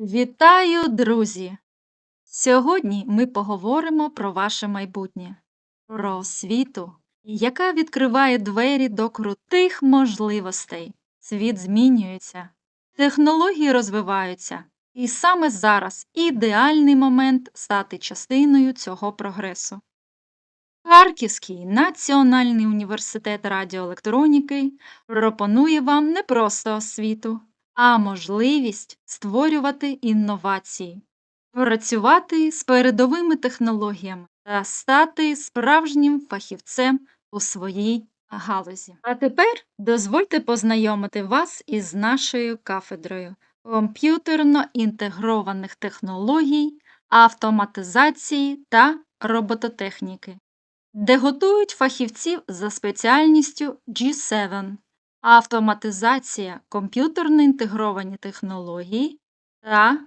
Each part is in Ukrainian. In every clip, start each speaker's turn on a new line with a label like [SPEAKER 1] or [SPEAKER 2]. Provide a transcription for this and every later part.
[SPEAKER 1] Вітаю, друзі! Сьогодні ми поговоримо про ваше майбутнє, про освіту, яка відкриває двері до крутих можливостей. Світ змінюється, технології розвиваються, і саме зараз ідеальний момент стати частиною цього прогресу. Харківський національний університет радіоелектроніки пропонує вам не просто освіту, а можливість створювати інновації, працювати з передовими технологіями та стати справжнім фахівцем у своїй галузі. А тепер дозвольте познайомити вас із нашою кафедрою комп'ютерно інтегрованих технологій, автоматизації та робототехніки, де готують фахівців за спеціальністю G7 автоматизація, комп'ютерно інтегровані технології та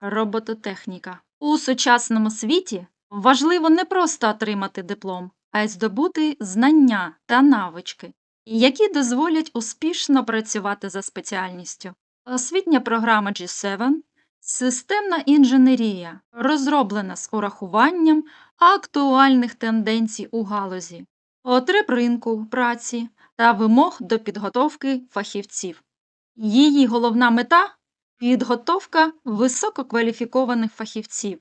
[SPEAKER 1] робототехніка. У сучасному світі важливо не просто отримати диплом, а й здобути знання та навички, які дозволять успішно працювати за спеціальністю. Освітня програма G7 системна інженерія, розроблена з урахуванням актуальних тенденцій у галузі, потреб ринку праці та вимог до підготовки фахівців. Її головна мета підготовка висококваліфікованих фахівців,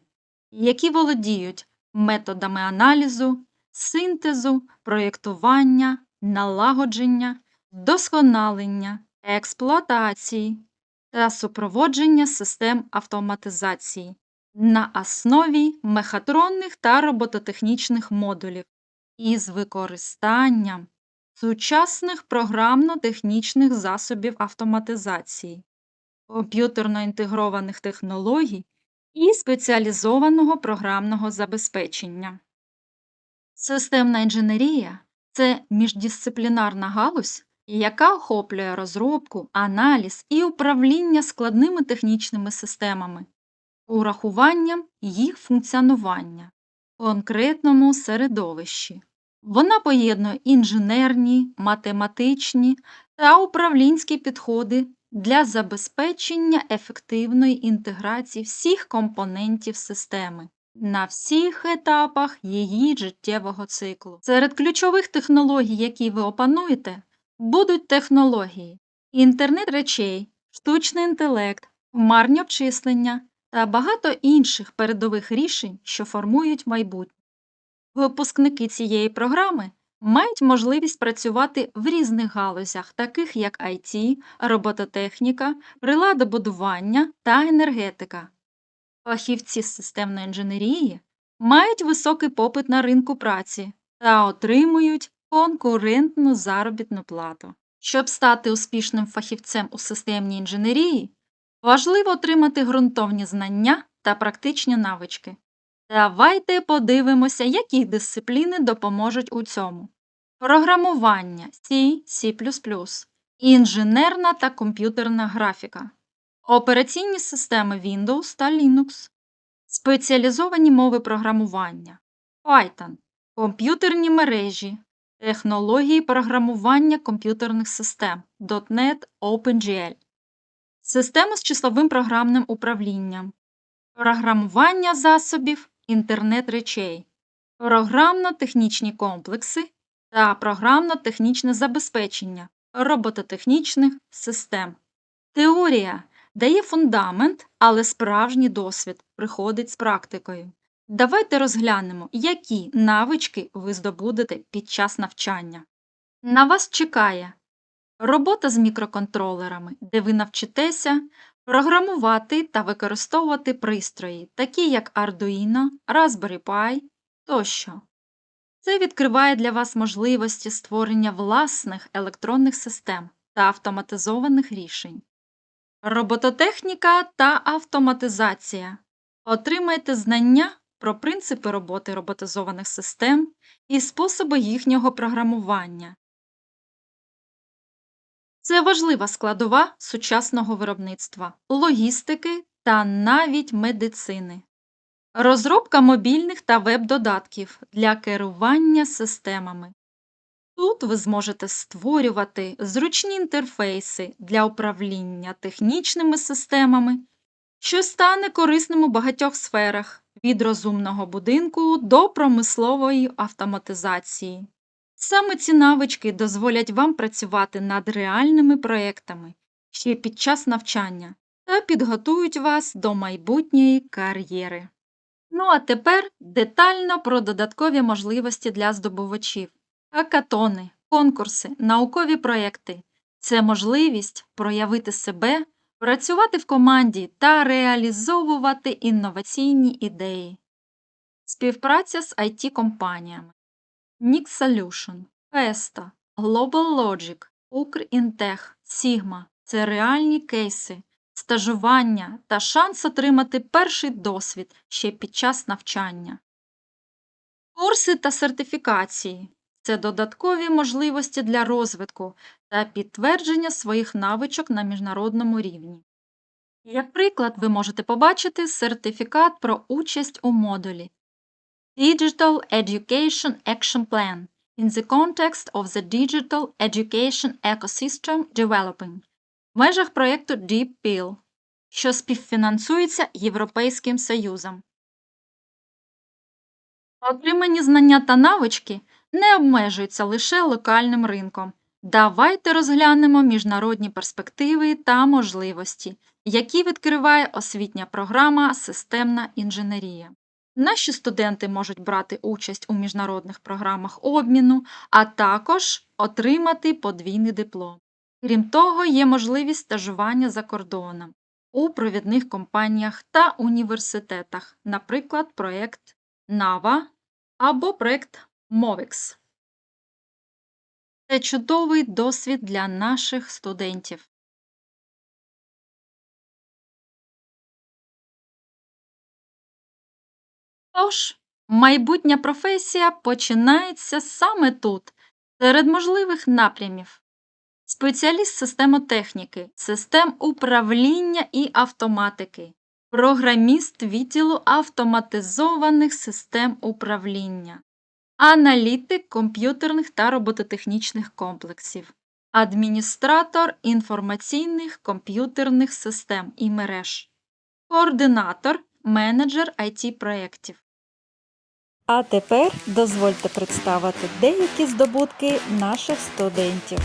[SPEAKER 1] які володіють методами аналізу, синтезу, проєктування, налагодження, досконалення, експлуатації та супроводження систем автоматизації на основі мехатронних та робототехнічних модулів із використанням сучасних програмно-технічних засобів автоматизації, комп'ютерно інтегрованих технологій і спеціалізованого програмного забезпечення. Системна інженерія це міждисциплінарна галузь, яка охоплює розробку, аналіз і управління складними технічними системами, урахуванням їх функціонування в конкретному середовищі. Вона поєднує інженерні, математичні та управлінські підходи для забезпечення ефективної інтеграції всіх компонентів системи на всіх етапах її життєвого циклу. Серед ключових технологій, які ви опануєте, будуть технології інтернет речей, штучний інтелект, хмарні обчислення та багато інших передових рішень, що формують майбутнє. Випускники цієї програми мають можливість працювати в різних галузях, таких як IT, робототехніка, приладобудування та енергетика. Фахівці з системної інженерії мають високий попит на ринку праці та отримують конкурентну заробітну плату. Щоб стати успішним фахівцем у системній інженерії, важливо отримати ґрунтовні знання та практичні навички. Давайте подивимося, які дисципліни допоможуть у цьому. Програмування C, C++, інженерна та комп'ютерна графіка, операційні системи Windows та Linux, спеціалізовані мови програмування, Python, комп'ютерні мережі, технології програмування комп'ютерних систем .NET OpenGL, системи з числовим програмним управлінням, програмування засобів інтернет речей, програмно-технічні комплекси та програмно-технічне забезпечення робототехнічних систем. Теорія дає фундамент, але справжній досвід приходить з практикою. Давайте розглянемо, які навички ви здобудете під час навчання. На вас чекає робота з мікроконтролерами, де ви навчитеся програмувати та використовувати пристрої, такі як Arduino, Raspberry Pi тощо. Це відкриває для вас можливості створення власних електронних систем та автоматизованих рішень. Робототехніка та автоматизація. Отримайте знання про принципи роботи роботизованих систем і способи їхнього програмування. Це важлива складова сучасного виробництва, логістики та навіть медицини. Розробка мобільних та веб-додатків для керування системами. Тут ви зможете створювати зручні інтерфейси для управління технічними системами, що стане корисним у багатьох сферах від розумного будинку до промислової автоматизації. Саме ці навички дозволять вам працювати над реальними проєктами ще під час навчання та підготують вас до майбутньої кар'єри. Ну а тепер детально про додаткові можливості для здобувачів. Хакатони, конкурси, наукові проєкти це можливість проявити себе, працювати в команді та реалізовувати інноваційні ідеї. Співпраця з IT-компаніями. Nix Solution, Festa, Global Logic, Укрінтех, Sigma – це реальні кейси, стажування та шанс отримати перший досвід ще під час навчання. Курси та сертифікації це додаткові можливості для розвитку та підтвердження своїх навичок на міжнародному рівні. Як приклад, ви можете побачити сертифікат про участь у модулі Digital Education Action Plan in the context of the Digital Education Ecosystem Developing в межах проєкту DeepPill, що співфінансується Європейським Союзом. Отримані знання та навички не обмежуються лише локальним ринком. Давайте розглянемо міжнародні перспективи та можливості, які відкриває освітня програма Системна інженерія. Наші студенти можуть брати участь у міжнародних програмах обміну, а також отримати подвійний диплом. Крім того, є можливість стажування за кордоном у провідних компаніях та університетах, наприклад, проєкт NAVA або проєкт MOVEX. Це чудовий досвід для наших студентів. Тож, майбутня професія починається саме тут, серед можливих напрямів. Спеціаліст системотехніки, систем управління і автоматики, програміст відділу автоматизованих систем управління, аналітик комп'ютерних та робототехнічних комплексів, адміністратор інформаційних комп'ютерних систем і мереж, координатор, менеджер IT-проєктів.
[SPEAKER 2] А тепер дозвольте представити деякі здобутки наших студентів.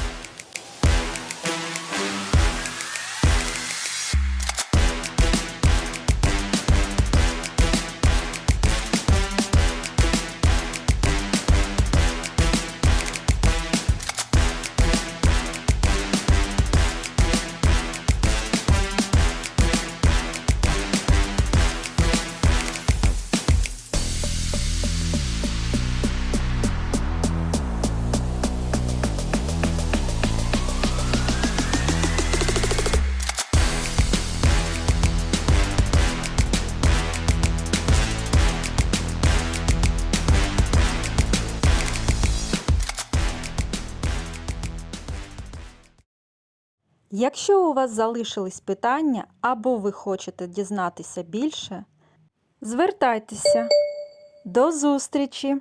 [SPEAKER 2] Якщо у вас залишились питання або ви хочете дізнатися більше, звертайтеся. До зустрічі!